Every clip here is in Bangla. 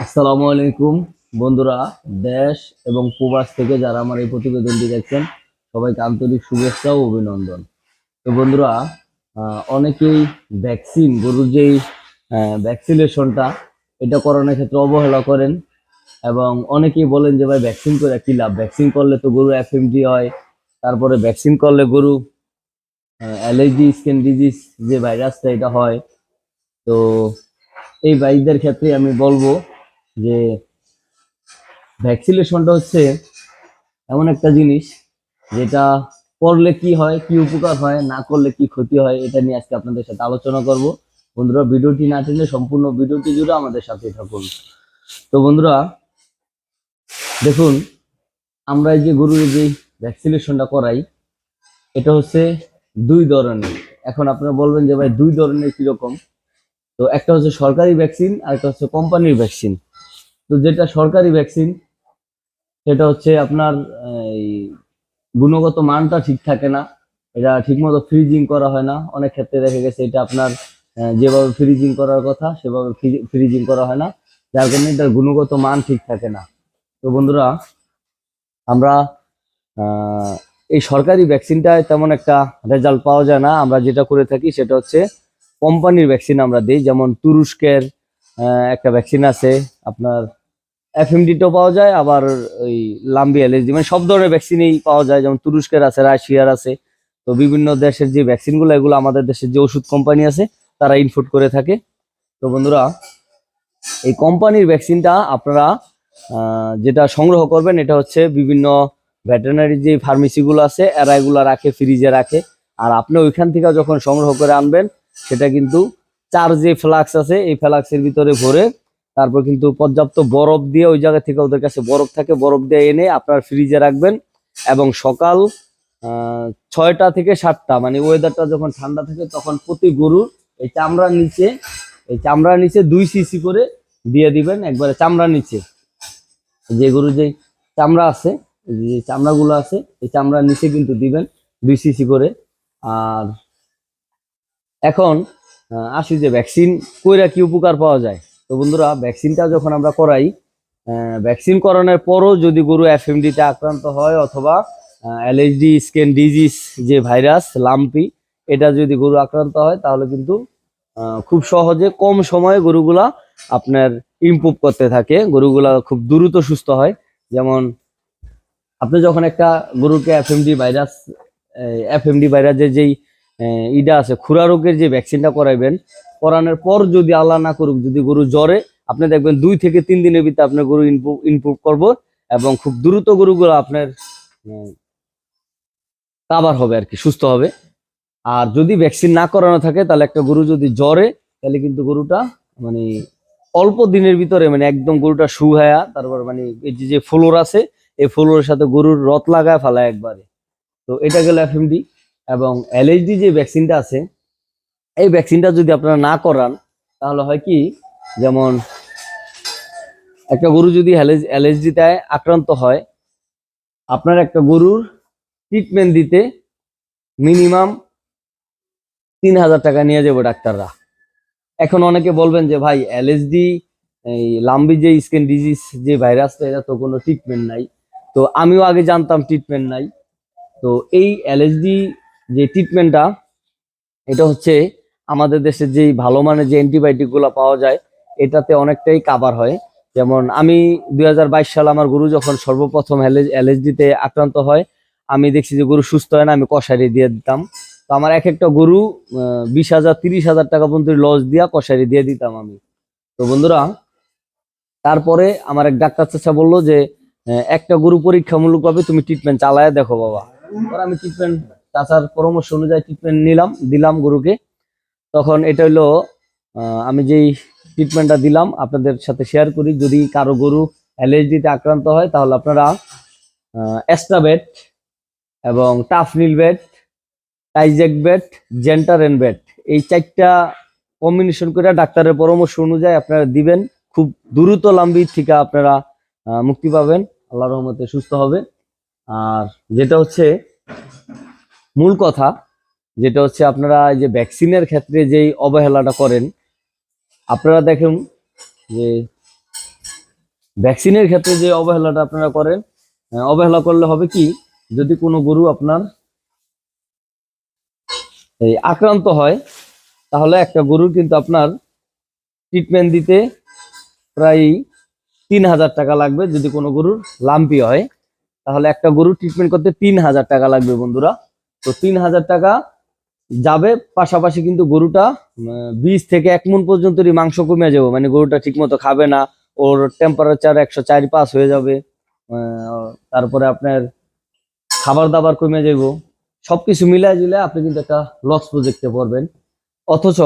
আসসালামু আলাইকুম, বন্ধুরা, দেশ এবং প্রবাস থেকে যারা আমার এই প্রতিবেদনটি দেখছেন, সবাইকে আন্তরিক শুভেচ্ছা ও অভিনন্দন। তো বন্ধুরা অনেকেই ভ্যাকসিন, গরুর যেই ভ্যাকসিনেশনটা, এটা করানোর ক্ষেত্রে অবহেলা করেন এবং অনেকেই বলেন যে, ভাই, ভ্যাকসিন করে কি লাভ? ভ্যাকসিন করলে তো গরু এফএমডি হয়, তারপরে ভ্যাকসিন করলে গরু অ্যালার্জি, স্কিন ডিজিজ যে ভাইরাসটা এটা হয়। তো এই বাইকদের ক্ষেত্রে আমি বলব যে ভ্যাকসিনেশনটা হচ্ছে এমন একটা জিনিস যেটা করলে কি হয়, কি উপকার হয়, না করলে কি ক্ষতি হয়, এটা নিয়ে আজকে আপনাদের সাথে আলোচনা করব। বন্ধুরা, ভিডিওটি না টেনে সম্পূর্ণ ভিডিওটি জুড়ে আমাদের সাথে থাকুন। তো বন্ধুরা, দেখুন, আমরা এই যে গরুর যে ভ্যাকসিনেশনটা করাই, এটা হচ্ছে দুই ধরনের। এখন আপনারা বলবেন যে, ভাই, দুই ধরনের কীরকম? তো একটা হচ্ছে সরকারি ভ্যাকসিন আর একটা হচ্ছে কোম্পানির ভ্যাকসিন তো যেটা সরকারি ভ্যাকসিন সেটা হচ্ছে আপনার এই গুণগত মানটা ঠিক থাকে না। এটা ঠিকমতো ফ্রিজিং করা হয় না। অনেক ক্ষেত্রে দেখা গেছে এটা আপনার যেভাবে ফ্রিজিং করার কথা, সেভাবে ফ্রিজিং করা হয় না। যার কারণে এটার গুণগত মান ঠিক থাকে না। তো বন্ধুরা, আমরা এই সরকারি ভ্যাকসিনটায় তেমন একটা রেজাল্ট পাওয়া যায় না। আমরা যেটা করে থাকি সেটা হচ্ছে কোম্পানির ভ্যাকসিন আমরা দিই। যেমন তুরস্কের একটা ভ্যাকসিন আছে, আপনার এফএমডিটাও পাওয়া যায়, আবার ওই লাম্বি এলএসডি মানে সব ধরনের ভ্যাকসিনই পাওয়া যায়, যেমন তুরস্কের আছে, রাশিয়ার আছে। তো বিভিন্ন দেশের যে ভ্যাকসিনগুলো এগুলো আমাদের দেশের যে ওষুধ কোম্পানি আছে, তারা ইনপুট করে থাকে। তো বন্ধুরা, এই কোম্পানির ভ্যাকসিনটা আপনারা যেটা সংগ্রহ করবেন, এটা হচ্ছে বিভিন্ন ভেটেরিনারি যে ফার্মেসিগুলো আছে, এরা এগুলো রাখে ফ্রিজে রাখে। আর আপনি ওইখান থেকে যখন সংগ্রহ করে আনবেন, সেটা কিন্তু চার যে ফ্লাক্স আছে, এই ফ্লাক্সের ভিতরে ভরে তারপর কিন্তু পর্যাপ্ত বরফ দিয়ে ওই জায়গা থেকে ওদের কাছে বরফ থাকে, বরফ দিয়ে এনে আপনার ফ্রিজে রাখবেন এবং সকাল ছয়টা থেকে সাতটা মানে ওয়েদারটা যখন ঠান্ডা থাকে তখন প্রতি গরুর এই চামড়ার নিচে, এই চামড়ার নিচে দুই সিসি করে দিয়ে দিবেন, একবারে চামড়ার নিচে। যে গরুর যে চামড়া আছে যে চামড়াগুলো আছে, এই চামড়ার নিচে কিন্তু দিবেন দুই সিসি করে। আর এখন আসি যে ভ্যাকসিন কইরা কি উপকার পাওয়া যায়? তো বন্ধুরা ভ্যাকসিনটা যখন আমরা করাই ভ্যাকসিন করানোর পরও যদি গরু এফএমডিতে আক্রান্ত হয় অথবা এলএইচডি স্কেন ডিজিজ যে ভাইরাস লাম্পি এটা যদি গরু আক্রান্ত হয়, তাহলে কিন্তু খুব সহজে কম সময়ে গরুগুলা আপনার ইমপ্রুভ করতে থাকে। গরুগুলা খুব দ্রুত সুস্থ হয়। যেমন, আপনি যখন একটা গরুকে এফএমডি ভাইরাস এফএমডি ভাইরাসের যেই ইডা আছে, খুরা রোগের যে ভ্যাকসিনটা করাইবেন করানোর পর যদি আল্লাহ না করুক, যদি গরু জ্বরে, আপনি দেখবেন দুই থেকে তিন দিনের ভিতরে আপনার গরু ইনপ্রুভ করব এবং খুব দ্রুত গরুগুলো আপনার কাবার হবে আর কি, সুস্থ হবে। আর যদি ভ্যাকসিন না করানো থাকে, তাহলে একটা গরু যদি জ্বরে, তাহলে কিন্তু গরুটা মানে অল্প দিনের ভিতরে মানে একদম গরুটা সুহায়া তারপর মানে এই যে ফ্লোর আছে, এই ফ্লোরের সাথে গরুর রথ লাগায় ফেলায় একবারে। তো এটা গেল এফএমডি এবং এলএইচডি যে ভ্যাকসিনটা আছে এই ভ্যাকসিনটা যদি আপনারা না করান, তাহলে হয় কি, যেমন একটা গরু যদি এলএসডিতে আক্রান্ত হয়, আপনার একটা গরুর ট্রিটমেন্ট দিতে মিনিমাম তিন হাজার টাকা নিয়ে যাব ডাক্তাররা। এখন অনেকে বলবেন যে, ভাই এলএসডি এই লাম্বি যে স্কিন ডিজিজ যে ভাইরাসটা এটা তো কোনো ট্রিটমেন্ট নাই। তো আমিও আগে জানতাম ট্রিটমেন্ট নাই। তো এই এলএসডি যে ট্রিটমেন্টটা এটা হচ্ছে আমাদের দেশে যেই ভালো মানের যে অ্যান্টিবায়োটিকগুলো পাওয়া যায়, এটাতে অনেকটাই কাবার হয়। যেমন আমি দুই সালে আমার গরু যখন সর্বপ্রথম এলএসডিতে আক্রান্ত হয়, আমি দেখছি যে গরু সুস্থ হয় না, আমি কষারি দিয়ে দিতাম। তো আমার এক একটা গরু বিশ হাজার, তিরিশ হাজার টাকা পর্যন্ত লস দিয়া কষারি দিয়ে দিতাম আমি। তো বন্ধুরা, তারপরে আমার এক ডাক্তার চাচা বলল যে একটা গরু পরীক্ষামূলকভাবে তুমি ট্রিটমেন্ট চালায় দেখো বাবা। আমি ট্রিটমেন্ট চাচার পরামর্শ অনুযায়ী ট্রিটমেন্ট নিলাম, দিলাম গরুকে। তখন এটা হলো আমি যেই ট্রিটমেন্টটা দিলাম আপনাদের সাথে শেয়ার করি, যদি কারও গরু অ্যালার্জিতে আক্রান্ত হয়, তাহলে আপনারা এস্ট্রাবেট এবং Tufnil vet Tyzec vet Gentaren vet এই চারটা কম্বিনেশন করে ডাক্তারের পরামর্শ অনুযায়ী আপনারা দিবেন। খুব দ্রুত লাম্বি থেকে আপনারা মুক্তি পাবেন। আল্লাহ রহমতে সুস্থ হবে আর যেটা হচ্ছে মূল কথা যেটা হচ্ছে আপনারা এই যে ভ্যাকসিনের ক্ষেত্রে যেই অবহেলাটা করেন, আপনারা দেখুন যে ভ্যাকসিনের ক্ষেত্রে যে অবহেলাটা আপনারা করেন অবহেলা করলে হবে কি, যদি কোনো গরু আপনার এই আক্রান্ত হয়, তাহলে একটা গরুর কিন্তু আপনার ট্রিটমেন্ট দিতে প্রায় তিন হাজার টাকা লাগবে। যদি কোনো গরুর লাম্পি হয়, তাহলে একটা গরুর ট্রিটমেন্ট করতে তিন হাজার টাকা লাগবে বন্ধুরা। তো তিন হাজার টাকা যাবে, পাশাপাশি কিন্তু গরুটা বিশ থেকে এক মন পর্যন্তই মাংস কমে যাবে। মানে গরুটা ঠিক মতো খাবে না, ওর টেম্পারেচার একশো চার পাঁচ হয়ে যাবে। তারপরে আপনার খাবার দাবার কমে যাব সবকিছু মিলাই জুলে আপনি কিন্তু একটা লস প্রজেক্টে পড়বেন। অথচ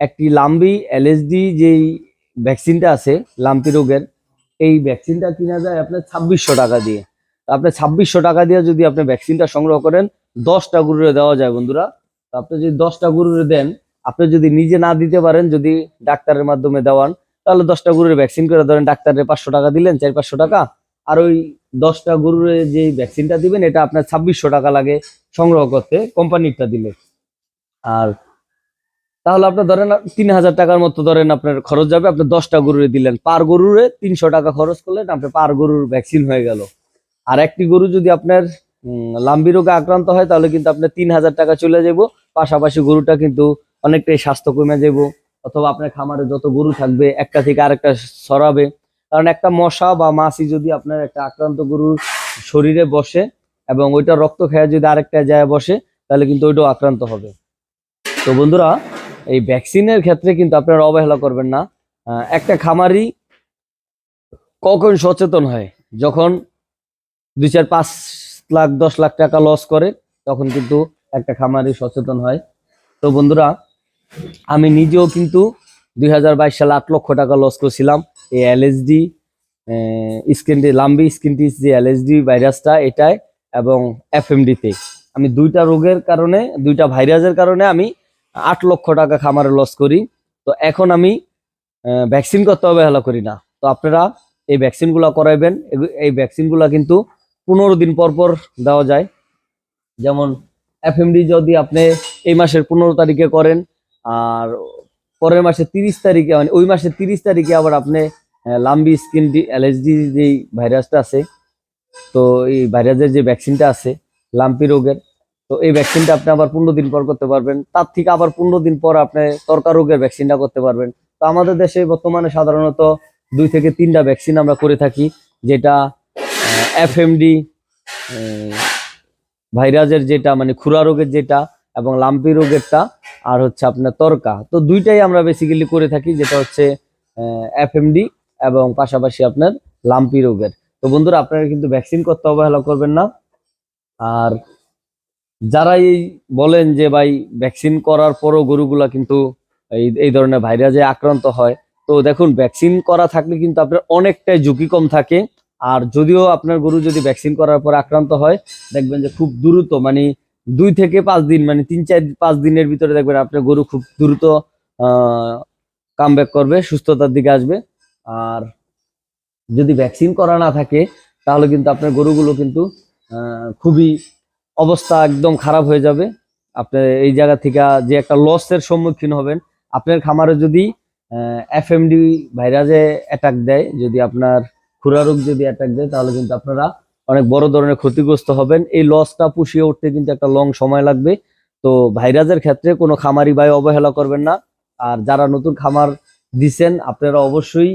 একটি লাম্বি এলএসডি যেই ভ্যাকসিনটা আছে, লাম্পি রোগের, এই ভ্যাকসিনটা কিনা যায় আপনার ছাব্বিশশো টাকা দিয়ে। তা আপনি ছাব্বিশশো টাকা দিয়ে যদি আপনি ভ্যাকসিনটা সংগ্রহ করেন, দশটা গরুরে দেওয়া যায় বন্ধুরা। আপনি যদি দশটা গরুর দেন, আপনি যদি নিজে না দিতে পারেন, যদি ডাক্তারের মাধ্যমে দেওয়ান, তাহলে দশটা গরুর ভ্যাকসিন করে ধরেন ডাক্তারের পাঁচশো টাকা দিলেন চার পাঁচশো টাকা, আর ওই দশটা গরুরে যে ভ্যাকসিনটা দিবেন, এটা আপনার ছাব্বিশশো টাকা লাগে সংগ্রহ করতে, কোম্পানিরটা দিলে। আর তাহলে আপনার ধরেন তিন হাজার টাকার মতো ধরেন আপনার খরচ যাবে, আপনি দশটা গরুরে দিলেন। পার গরুরে তিনশো টাকা খরচ করলেন, আপনার পার গরুর ভ্যাকসিন হয়ে গেল। আর একটি গরু যদি আপনার লাম্বি রোগে আক্রান্ত হয়, তাহলে কিন্তু আপনার তিন হাজার টাকা চলে যাব পাশাপাশি গরুটা কিন্তু অনেকটাই স্বাস্থ্য কমে যাব অথবা আপনার খামারে যত গরু থাকবে, একটা থেকে আরেকটা সরাবে। কারণ একটা মশা বা মাছি যদি আপনার একটা আক্রান্ত গরুর শরীরে বসে এবং ওইটা রক্ত খেয়ে যদি আরেকটা যায় বসে, তাহলে কিন্তু ওইটাও আক্রান্ত হবে। তো বন্ধুরা, এই ভ্যাকসিনের ক্ষেত্রে কিন্তু আপনারা অবহেলা করবেন না। একটা খামারি কখন সচেতন হয়? যখন দুই চার পাঁচ লাখ, দশ লাখ টাকা লস করে, তখন কিন্তু একটা খামারি সচেতন হয়। তো বন্ধুরা, আমি নিজেও কিন্তু দুই হাজার বাইশ সালে আট লক্ষ টাকা লস করছিলাম। এই এলএসডি স্কিনটি লাম্বি স্কিনটিস যে এলএসডি ভাইরাসটা এটাই এবং এফএমডিতে আমি দুইটা রোগের কারণে, দুইটা ভাইরাসের কারণে আমি আট লক্ষ টাকা খামারে লস করি। তো এখন আমি ভ্যাকসিন করতে অবহেলা করি না। তো আপনারা এই ভ্যাকসিনগুলো করাইবেন। এই ভ্যাকসিনগুলো কিন্তু পনেরো দিন পর পর দেওয়া যায়। যেমন এফএমডি যদি আপনি এই মাসের পনেরো তারিখে করেন, আর পরের মাসের তিরিশ তারিখে মানে ওই মাসের তিরিশ তারিখে আবার আপনি লাম্বি স্কিন অ্যালার্জি যেই ভাইরাসটা আছে, তো এই ভাইরাসের যে ভ্যাকসিনটা আছে, লাম্পি রোগের, তো এই ভ্যাকসিনটা আপনি আবার পনেরো দিন পর করতে পারবেন। তার থেকে আবার পনেরো দিন পর আপনি তরকা রোগের ভ্যাকসিনটা করতে পারবেন। তো আমাদের দেশে বর্তমানে সাধারণত দুই থেকে তিনটা ভ্যাকসিন আমরা করে থাকি, যেটা এফএমডি ভাইরাসের যেটা মানে খুরা রোগের যেটা এবং লাম্পি রোগেরটা আর হচ্ছে আপনার তরকা। তো দুইটাই আমরা বেসিক্যালি করে থাকি, যেটা হচ্ছে এফএমডি এবং পাশাপাশি আপনার লাম্পি রোগের। তো বন্ধুরা, আপনারা কিন্তু ভ্যাকসিন করতে অবহেলা করবেন না। আর যারা এই বলেন যে, ভাই ভ্যাকসিন করার পরও গরুগুলা কিন্তু এই এই ধরনের ভাইরাসে আক্রান্ত হয়, তো দেখুন ভ্যাকসিন করা থাকলে কিন্তু আপনার অনেকটাই ঝুঁকি কম থাকে। আর যদিও আপনার গরু যদি ভ্যাকসিন করার পর আক্রান্ত হয়, দেখবেন যে খুব দ্রুত মানে দুই থেকে পাঁচ দিন মানে তিন, চার, পাঁচ দিনের ভিতরে দেখবেন আপনার গরু খুব দ্রুত কাম করবে, সুস্থতার দিকে আসবে। আর যদি ভ্যাকসিন করা না থাকে, তাহলে কিন্তু আপনার গরুগুলো কিন্তু খুবই অবস্থা একদম খারাপ হয়ে যাবে। আপনার এই জায়গা থেকে যে একটা লসের সম্মুখীন হবেন, আপনার খামারে যদি এফএমডি ভাইরাসে অ্যাটাক দেয়, যদি আপনার খুরা রোগ যদি অ্যাটাক দেয়, তাহলে কিন্তু আপনারা অনেক বড় ধরনের ক্ষতিগ্রস্ত হবেন। এই লসটা পুষিয়ে উঠতে কিন্তু একটা লং সময় লাগবে। তো ভাইরাসের ক্ষেত্রে কোনো খামারি ভাই অবহেলা করবেন না। আর যারা নতুন খামার দিছেন, আপনারা অবশ্যই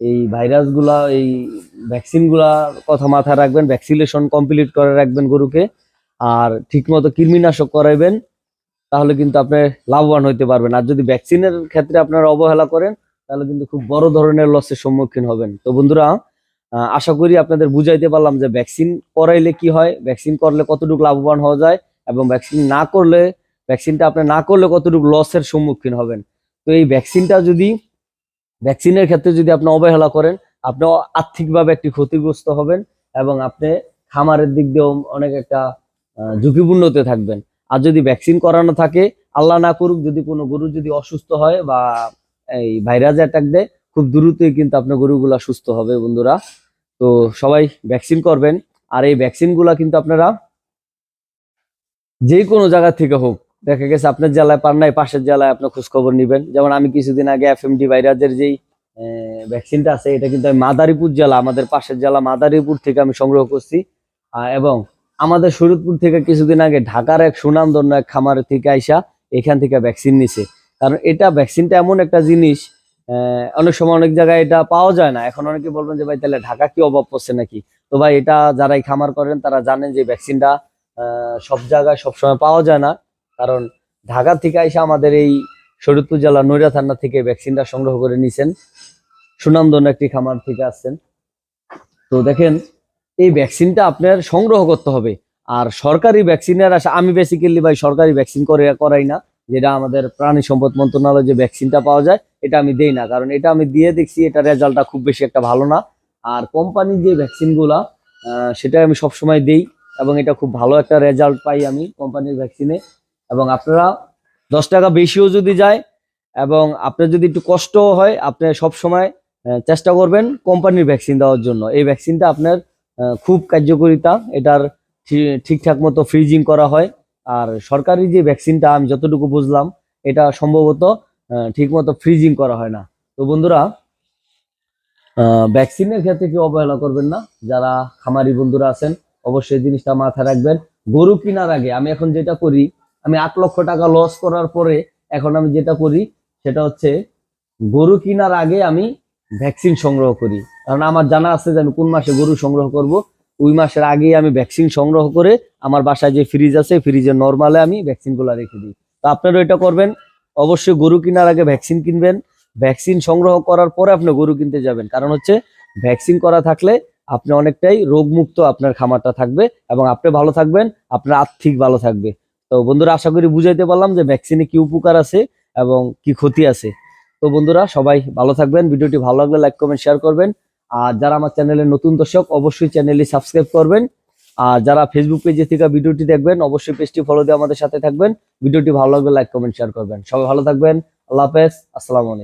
এই ভাইরাসগুলা, এই ভ্যাকসিনগুলার কথা মাথায় রাখবেন ভ্যাকসিনেশন কমপ্লিট করে রাখবেন গরুকে। আর ঠিকমতো কৃমিনাশক করাইবেন, তাহলে কিন্তু আপনি লাভবান হইতে পারবেন। আর যদি ভ্যাকসিনের ক্ষেত্রে আপনারা অবহেলা করেন, তাহলে কিন্তু খুব বড় ধরনের লসের সম্মুখীন হবেন। তো বন্ধুরা আশা করি আপনাদের বুঝাইতে পারলাম যে ভ্যাকসিন করাইলে কি হয় ভ্যাকসিন করলে কতটুকু লাভবান হওয়া যায় এবং ভ্যাকসিন না করলে ভ্যাকসিনটা আপনি না করলে কতটুকু লসের সম্মুখীন হবেন। তো এই ভ্যাকসিনটা যদি ভ্যাকসিনের ক্ষেত্রে যদি আপনি অবহেলা করেন আপনি আর্থিকভাবে একটি ক্ষতিগ্রস্ত হবেন এবং আপনি খামারের দিক দিয়েও অনেক একটা ঝুঁকিপূর্ণতে থাকবেন। আর যদি ভ্যাকসিন করানো থাকে, আল্লাহ না করুক, যদি কোনো গরু যদি অসুস্থ হয় বা এই ভাইরাস অ্যাটাক দেয়, খুব দ্রুতই কিন্তু আপনার গরুগুলা সুস্থ হবে বন্ধুরা। তো সবাই ভ্যাকসিন করবেন। আর এই ভ্যাকসিনগুলা কিন্তু আপনারা যে কোনো জায়গা থেকে হোক, দেখা গেছে আপনার জেলায় পান নাই পাশের জেলায় আপনার খোঁজ খবর নিবেন। যেমন আমি কিছুদিন আগে এফ এফএমডি ভাইরাসের যেই ভ্যাকসিনটা আছে, এটা কিন্তু আমি মাদারীপুর জেলা, আমাদের পাশের জেলা মাদারীপুর থেকে আমি সংগ্রহ করছি। এবং আমাদের শরীরপুর থেকে কিছুদিন আগে ঢাকার এক সুনামধন্য এক খামার থেকে আইসা এখান থেকে ভ্যাকসিন নিছে। কারণ এটা ভ্যাকসিনটা এমন একটা জিনিস অনেক সময় অনেক জায়গায় এটা পাওয়া যায় না। এখন অনেকে বলবেন যে, ভাই, তাহলে ঢাকা কি অভাব পড়ছে নাকি? তো ভাই, এটা যারাই খামার করেন, তারা জানেন যে ভ্যাকসিনটা সব জায়গায় সবসময় পাওয়া যায় না। কারণ ঢাকা থেকে এসে আমাদের এই শরীরপুর জেলা নৈরা থানা থেকে ভ্যাকসিনটা সংগ্রহ করে নিছেন। সুনামধন্য একটি খামার থেকে আসছেন। তো দেখেন, এই ভ্যাকসিনটা আপনার সংগ্রহ করতে হবে। আর সরকারি ভ্যাকসিনের আশা আমি বেসিক্যালি ভাই, সরকারি ভ্যাকসিন করে করাই না। যেটা আমাদের প্রাণী সম্পদ মন্ত্রণালয় যে ভ্যাকসিনটা পাওয়া যায়, এটা আমি দেই না। কারণ এটা আমি দিয়ে দেখছি, এটা রেজাল্টটা খুব বেশি একটা ভালো না। আর কোম্পানির যে ভ্যাকসিনগুলা সেটা আমি সবসময় দেই এবং এটা খুব ভালো একটা রেজাল্ট পাই আমি কোম্পানির ভ্যাকসিনে এবং আপনারা দশ টাকা বেশিও যদি যায় এবং আপনার যদি একটু কষ্ট হয়, আপনি সব সময় চেষ্টা করবেন কোম্পানির ভ্যাকসিন দেওয়ার জন্য। এই ভ্যাকসিনটা আপনার খুব কার্যকারিতা। এটার ঠিকঠাক মতো ফ্রিজিং করা হয়। আর সরকারি যে ভ্যাকসিনটা আমি যতটুকু বুঝলাম, এটা সম্ভবত ঠিক মতো ফ্রিজিং করা হয় না। তো বন্ধুরা ভ্যাকসিনের ক্ষেত্রে কেউ অবহেলা করবেন না। যারা খামারি বন্ধুরা আছেন, অবশ্যই জিনিসটা মাথায় রাখবেন। গরু কেনার আগে আমি এখন যেটা করি, আমি আট লক্ষ টাকা লস করার পরে এখন আমি যেটা করি, সেটা হচ্ছে গরু কেনার আগে আমি ভ্যাকসিন সংগ্রহ করি। কারণ আমার জানা আছে যে আমি কোন মাসে গরু সংগ্রহ করব ওই মাসের আগেই আমি ভ্যাকসিন সংগ্রহ করে আমার বাসায় যে ফ্রিজ আছে ফ্রিজের নর্মালে আমি ভ্যাকসিনগুলো রেখে দিই। তো আপনারা এটা করবেন। অবশ্যই গরু কেনার আগে ভ্যাকসিন কিনবেন। ভ্যাকসিন সংগ্রহ করার পরে আপনি গরু কিনতে যাবেন। কারণ হচ্ছে ভ্যাকসিন করা থাকলে আপনি অনেকটাই রোগমুক্ত আপনার খামারটা থাকবে এবং আপনি ভালো থাকবেন, আপনার আর্থিক ভালো থাকবে। তো বন্ধুরা, আশা করি বুঝাইতে পারলাম যে ভ্যাকসিনে কি উপকার আছে এবং কি ক্ষতি আছে। তো বন্ধুরা, সবাই ভালো থাকবেন। ভিডিওটি ভালো লাগলে লাইক কমেন্ট শেয়ার করবেন। আর যারা আমার চ্যানেলে নতুন দর্শক, অবশ্যই চ্যানেলটি সাবস্ক্রাইব করবেন। আর যারা ফেসবুক পেজে থেকে ভিডিওটি দেখবেন, অবশ্যই পেজটি ফলো দিয়ে আমাদের সাথে থাকবেন। ভিডিওটি ভালো লাগবে লাইক কমেন্ট শেয়ার করবেন। সবাই ভালো থাকবেন। আল্লাহ হাফেজ। আসসালামু আলাইকুম।